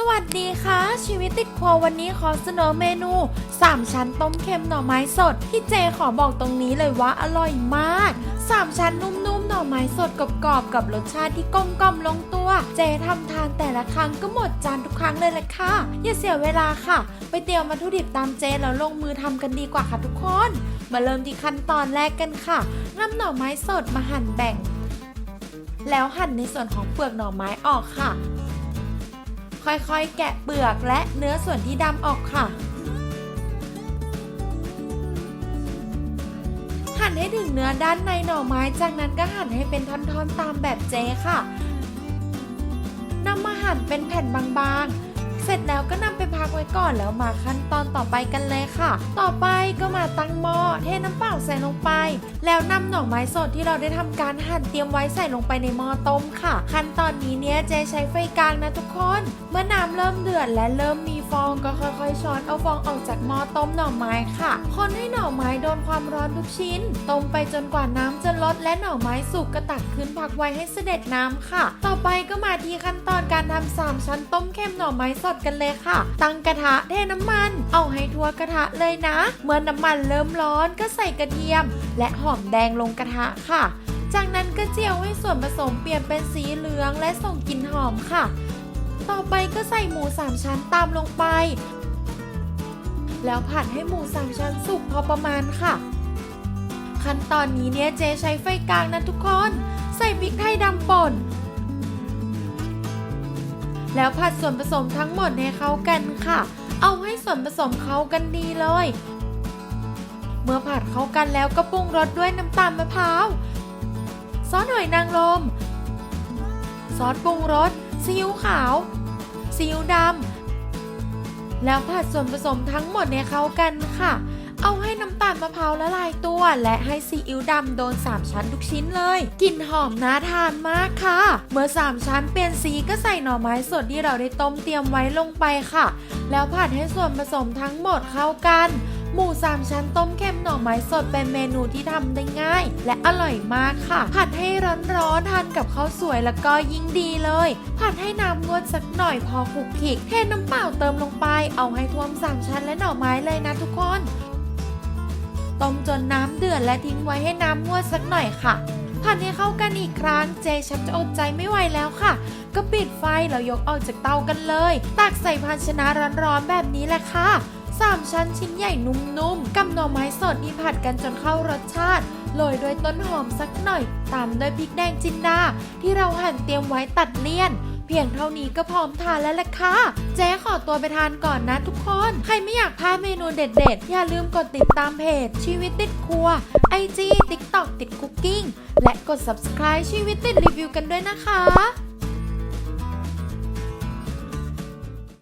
สวัสดีค่ะ ชีวิตติดครัววันนี้ขอเสนอเมนู 3 ชั้นต้มเค็มหน่อไม้สดที่เจขอบอกตรงนี้เลยว่าอร่อยมาก 3 ชั้นนุ่มๆ หน่อไม้สดกรอบๆกับรสชาติที่กลมกล่อมลงตัว เจทำทานแต่ละครั้งก็หมดจานทุกครั้งเลยแหละค่ะ อย่าเสียเวลาค่ะ ไปเตรียมวัตถุดิบตามเจแล้วลงมือทำกันดีกว่าค่ะทุกคน มาเริ่มที่ขั้นตอนแรกกันค่ะนำหน่อไม้สดมาหั่นแบ่ง แล้วหั่นในส่วนของเปลือกหน่อไม้ออกค่ะ ค่อยๆ แกะเปลือกและเนื้อส่วนที่ดำออกค่ะ หั่นให้ถึงเนื้อด้านในหน่อไม้ จากนั้นก็หั่นให้เป็นท่อนๆตามแบบเจค่ะนำมาหั่นเป็นแผ่นบางๆ เสร็จแล้วก็นำไปพักไว้ก่อนแล้วมาขั้นตอนต่อไปกันเลยค่ะ ต่อไปก็มาตั้งหม้อเทน้ำเปล่าใส่ลงไป แล้วนำหน่อไม้สดที่เราได้ทำการหั่นเตรียมไว้ใส่ลงไปในหม้อต้มค่ะ ขั้นตอนนี้เนี้ยเจใช้ไฟกลางนะทุกคน เมื่อน้ำเริ่มเดือดและเริ่มมี ฟองก็ค่อยๆ ช้อนเอาฟองออกจากหม้อต้มหน่อไม้ค่ะ คนให้หน่อไม้โดนความร้อนทุกชิ้น ต้มไปจนกว่าน้ำจะลดและหน่อไม้สุกก็ตักขึ้นพักไว้ให้เสด็จน้ำค่ะ ต่อไปก็มาที่ขั้นตอนการทำสามชั้นต้มเค็มหน่อไม้สดกันเลยค่ะ ตั้งกระทะเทน้ำมัน เอาให้ทั่วกระทะเลยนะ เมื่อน้ำมันเริ่มร้อนก็ใส่กระเทียม และหอมแดงลงกระทะค่ะ จากนั้นก็เจียวให้ส่วนผสมเปลี่ยนเป็นสีเหลืองและส่งกลิ่นหอมค่ะ ต่อไปก็ใส่หมูสามชั้นตามลงไป แล้วผัดให้หมูสามชั้นสุกพอประมาณค่ะ ขั้นตอนนี้เนี่ยเจใช้ไฟกลางนะทุกคน ใส่พริกไทยดำป่น แล้วผัดส่วนผสมทั้งหมดให้เข้ากันค่ะ เอาให้ส่วนผสมเข้ากันดีเลย เมื่อผัดเข้ากันแล้วก็ปรุงรสด้วยน้ำตาลมะพร้าว ซอสหอยนางรม ซอสปรุงรส ซีอิ๊วขาว ซีอิ๊วดำ แล้วผัดส่วนผสมทั้งหมดเนี่ยเข้ากันค่ะ เอาให้น้ำตาลมะพร้าวละลายตัว และให้ซีอิ๊วดำโดน 3 ชั้นทุกชิ้นเลย กลิ่นหอมน่าทานมากค่ะ เมื่อ 3 ชั้นเปลี่ยนสีก็ใส่หน่อไม้สดที่เราได้ต้มเตรียมไว้ลงไปค่ะ แล้วผัดให้ส่วนผสมทั้งหมดเข้ากัน หมูสามชั้นต้มเค็มหน่อไม้สดเป็นเมนูที่ทำได้ง่าย และอร่อยมากค่ะ ผัดให้ร้อนๆทานกับข้าวสวยแล้วก็ยิ่งดีเลย ผัดให้น้ำงวดสักหน่อยพอคลุกคลิกเทน้ำเปล่าเติมลงไปเอาให้ท่วมสามชั้นและหน่อไม้เลยนะทุกคนต้มจนน้ำเดือดและทิ้งไว้ให้น้ำงวดสักหน่อยค่ะผัดให้เข้ากันอีกครั้งเจชักจะอดใจไม่ไหวแล้วค่ะ ก็ปิดไฟแล้วยกออกจากเตากันเลย ตักใส่ภาชนะร้อนๆแบบนี้แหละค่ะ สามชั้นชิ้นใหญ่นุ่มๆ กับหน่อไม้สดที่ผัดกันจนเข้ารสชาติ โรยด้วยต้นหอมสักหน่อย ตามด้วยพริกแดงจินดา ที่เราหั่นเตรียมไว้ตัดเลี่ยน เพียงเท่านี้ก็พร้อมทานแล้วล่ะค่ะ เจ๊ขอตัวไปทานก่อนนะทุกคน ใครไม่อยากพลาดเมนูเด็ดๆ อย่าลืมกดติดตามเพจ ชีวิตติดครัว IG TikTok ติดคุกกิ้ง และกด subscribe ชีวิตติดรีวิวกันด้วยนะคะ